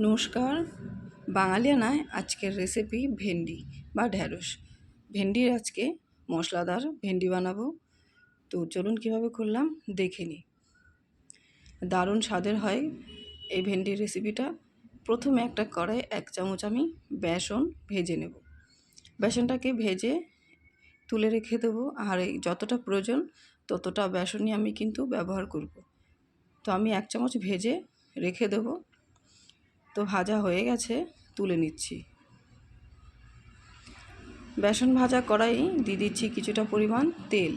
নমস্কার। বাঙালিয়ানায় আজকের রেসিপি ভেন্ডি বা ঢ্যাঁড়স। ভেন্ডির আজকে মশলাদার ভেন্ডি বানাবো। তো চলুন কীভাবে করলাম, দেখে নিই। দারুণ স্বাদের হয় এই ভেন্ডির রেসিপিটা প্রথমে একটা কড়াই এক চামচ আমি বেসন ভেজে নেব। বেসনটাকে ভেজে তুলে রেখে দেবো, আর এই যতটা প্রয়োজন ততটা বেসনই আমি কিন্তু ব্যবহার করব। তো আমি এক চামচ ভেজে রেখে দেবো। তো ভাজা হয়ে গেছে, তুলে নিচ্ছি। বেসন ভাজা কড়াই দিয়ে দিচ্ছি কিছুটা পরিমাণ তেল।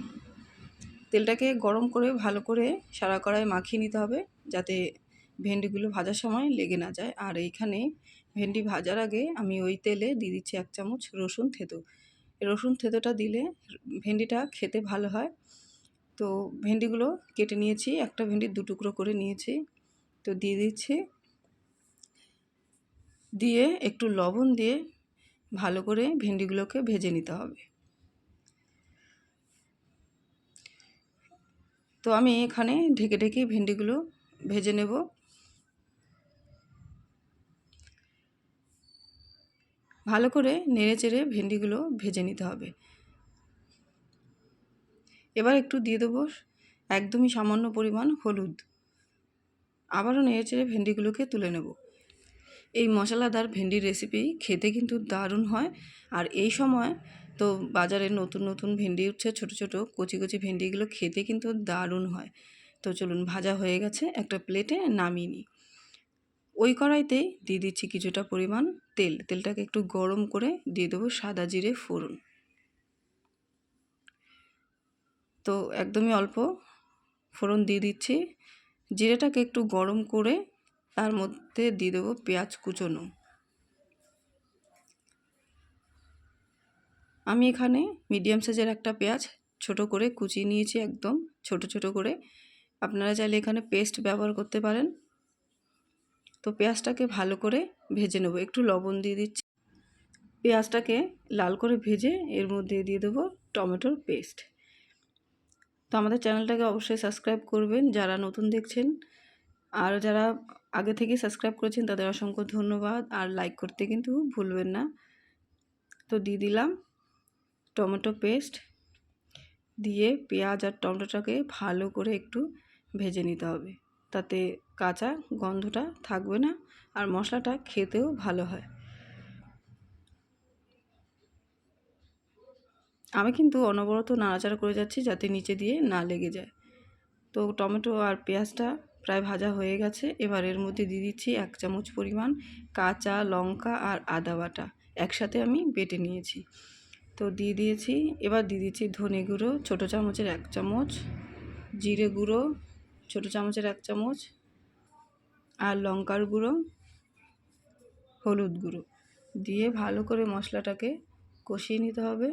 তেলটাকে গরম করে ভালো করে সারা কড়াই মাখিয়ে নিতে হবে, যাতে ভেন্ডিগুলো ভাজার সময় লেগে না যায়। আর এইখানে ভেন্ডি ভাজার আগে আমি ওই তেলে দিয়ে দিচ্ছি এক চামচ রসুন থেতো। রসুন থেতোটা দিলে ভেন্ডিটা খেতে ভালো হয়। তো ভেন্ডিগুলো কেটে নিয়েছি, একটা ভেন্ডি দু টুকরো করে নিয়েছি। তো দিয়ে দিচ্ছি দিয়ে একটু লবণ দিয়ে ভালো করে ভেন্ডিগুলোকে ভেজে নিতে হবে। তো আমি এখানে ঢেকে ঢেকে ভেন্ডিগুলো ভেজে নেব। ভালো করে নেড়ে চেড়ে ভেন্ডিগুলো ভেজে নিতে হবে। এবার একটু দিয়ে দেবো একদমই সামান্য পরিমাণ হলুদ। আবারও নেড়ে চেড়ে ভেন্ডিগুলোকে তুলে নেব। এই মশলাদার ভেন্ডির রেসিপি খেতে কিন্তু দারুণ হয়। আর এই সময় তো বাজারে নতুন নতুন ভেন্ডি উঠছে, ছোট ছোট, কচি কচি ভেন্ডিগুলো খেতে কিন্তু দারুণ হয়। তো চলুন ভাজা হয়ে গেছে, একটা প্লেটে নামিয়ে নিই। ওই কড়াইতেই দিয়ে দিচ্ছি কিছুটা পরিমাণ তেল। তেলটাকে একটু গরম করে দিয়ে দেবো সাদা জিরে ফোড়ন। তো একদমই অল্প ফোড়ন দিয়ে দিচ্ছি। জিরেটাকে একটু গরম করে তার মধ্যে দিয়ে দেবো পেঁয়াজ কুচোনো। আমি এখানে মিডিয়াম সাইজের একটা পেঁয়াজ ছোট করে কুচিয়ে নিয়েছি একদম, ছোট ছোট করে। আপনারা চাইলে এখানে পেস্ট ব্যবহার করতে পারেন। তো পেঁয়াজটাকে ভালো করে ভেজে নেব। একটু লবণ দিয়ে দিচ্ছি। পেঁয়াজটাকে লাল করে ভেজে এর মধ্যে দিয়ে দেবো টমেটোর পেস্ট তো আমাদের চ্যানেলটাকে অবশ্যই সাবস্ক্রাইব করবেন। যারা নতুন দেখছেন আর যারা আগে থেকে সাবস্ক্রাইব করেছেন, তাদের অসংখ্য ধন্যবাদ। আর লাইক করতে কিন্তু ভুলবেন না। তো দিয়ে দিলাম টমেটো পেস্ট দিয়ে পেঁয়াজ আর টমেটোটাকে ভালো করে একটু ভেজে নিতে হবে। তাতে কাঁচা গন্ধটা থাকবে না আর মশলাটা খেতেও ভালো হয়। আমি কিন্তু অনবরত নাড়াচাড়া করে যাচ্ছি যাতে নিচে দিয়ে না লেগে যায়। তো টমেটো আর পেঁয়াজটা প্রায় ভাজা হয়ে গেছে। এবার এর মধ্যে দিয়ে দিচ্ছি এক চামচ পরিমাণ কাঁচা লঙ্কা আর আদা বাটা। একসাথে আমি বেটে নিয়েছি। তো দিয়ে দিয়েছি। এবার দিয়ে দিচ্ছি ধনে গুঁড়ো, ছোটো চামচের এক চামচ, জিরে গুঁড়ো, ছোটো চামচের এক চামচ আর লঙ্কার গুঁড়ো, হলুদ গুঁড়ো। দিয়ে ভালো করে মশলাটাকে কষিয়ে নিতে হবে।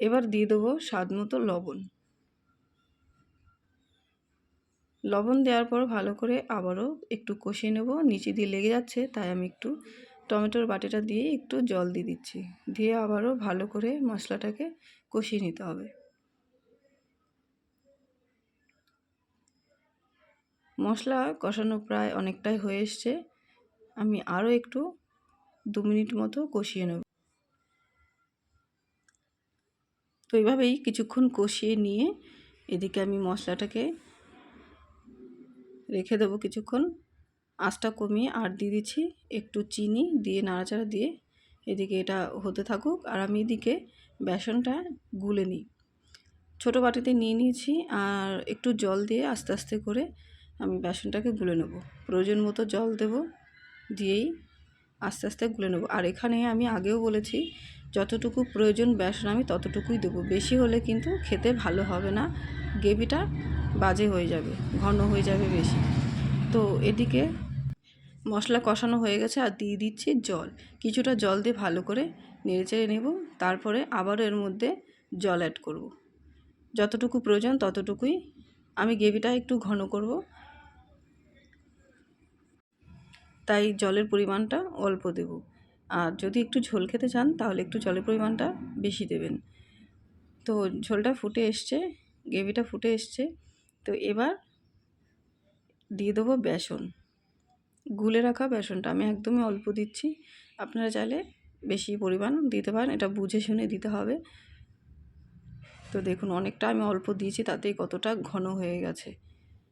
এবার দিয়ে দেবো স্বাদ মতো লবণ। লবণ দেওয়ার পর ভালো করে আবারও একটু কষিয়ে নেব। নিচে দিয়ে লেগে যাচ্ছে, তাই আমি একটু টমেটোর বাটিটা দিয়ে একটু জল দিয়ে দিচ্ছি। দিয়ে আবারও ভালো করে মশলাটাকে কষিয়ে নিতে হবে। মশলা কষানো প্রায় অনেকটাই হয়ে এসছে। আমি আরও একটু দু মিনিট মতো কষিয়ে নেব। তো এইভাবেই কিছুক্ষণ কষিয়ে নিয়ে এদিকে আমি মশলাটাকে রেখে দেবো কিছুক্ষণ। আঁচটা কমিয়ে আর দিয়ে দিচ্ছি একটু চিনি দিয়ে নাড়াচাড়া দিয়ে এদিকে এটা হতে থাকুক। আর আমি এদিকে বেসনটা গুলে নিই। ছোটো বাটিতে নিয়ে নিয়েছি আর একটু জল দিয়ে আস্তে আস্তে করে আমি বেসনটাকে গুলে নেব। প্রয়োজন মতো জল দেব দিয়েই আস্তে আস্তে গুলে নেব। আর এখানে আমি আগেও বলেছি, যতটুকু প্রয়োজন বেসন আমি ততটুকুই দেবো। বেশি হলে কিন্তু খেতে ভালো হবে না, গ্রেভিটা বাজে হয়ে যাবে, ঘন হয়ে যাবে বেশি। তো এদিকে মশলা কষানো হয়ে গেছে আর দিয়ে দিচ্ছি জল। কিছুটা জল দিয়ে ভালো করে নেড়েচেড়ে নেব, তারপরে আবারও এর মধ্যে জল অ্যাড করব। যতটুকু প্রয়োজন ততটুকুই আমি গ্রেভিটা একটু ঘন করব তাই জলের পরিমাণটা অল্প দেব। আর যদি একটু ঝোল খেতে চান, তাহলে একটু জলের পরিমাণটা বেশি দেবেন। তো ঝোলটা ফুটে এসছে, গ্রেভিটা ফুটে এসছে। তো এবার দিয়ে দেবো বেসন। গুলে রাখা বেসনটা আমি একদমই অল্প দিচ্ছি। আপনারা চাইলে বেশি পরিমাণ দিতে পারেন, এটা বুঝে শুনে দিতে হবে। তো দেখুন, অনেকটা আমি অল্প দিয়েছি, তাতেই কতটা ঘন হয়ে গেছে।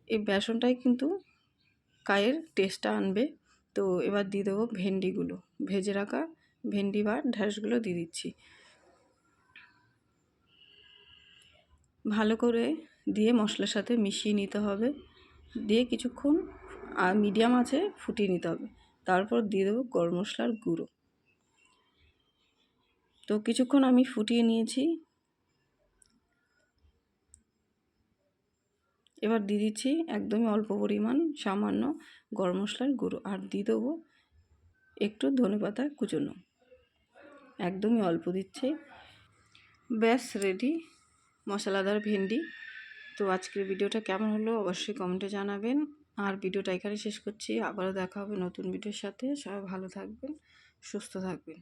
এই বেসনটাই কিন্তু কায়ের টেস্টটা আনবে। তো এবার দিয়ে দেবো ভেন্ডিগুলো। ভেজে রাখা ভেন্ডি বা ঢ্যাঁড়সগুলো দিয়ে দিচ্ছি। ভালো করে দিয়ে মশলার সাথে মিশিয়ে নিতে হবে। দিয়ে কিছুক্ষণ আর মিডিয়াম আছে ফুটিয়ে নিতে হবে। তারপর দিয়ে দেবো গরম মশলার গুঁড়ো। তো কিছুক্ষণ আমি ফুটিয়ে নিয়েছি। এবার দিয়ে দিচ্ছি একদমই অল্প পরিমাণ সামান্য গরম মশলার গুঁড়ো আর দিয়ে দেবো একটু ধনে পাতা কুচোনো। একদমই অল্প দিচ্ছে। ব্যাস রেডি মশলাদার ভেন্ডি। তো আজকের ভিডিওটা কেমন হলো অবশ্যই কমেন্টে জানাবেন। আর ভিডিওটা এখানে শেষ করছি। আবারও দেখা হবে নতুন ভিডিওর সাথে। সবাই ভালো থাকবেন, সুস্থ থাকবেন।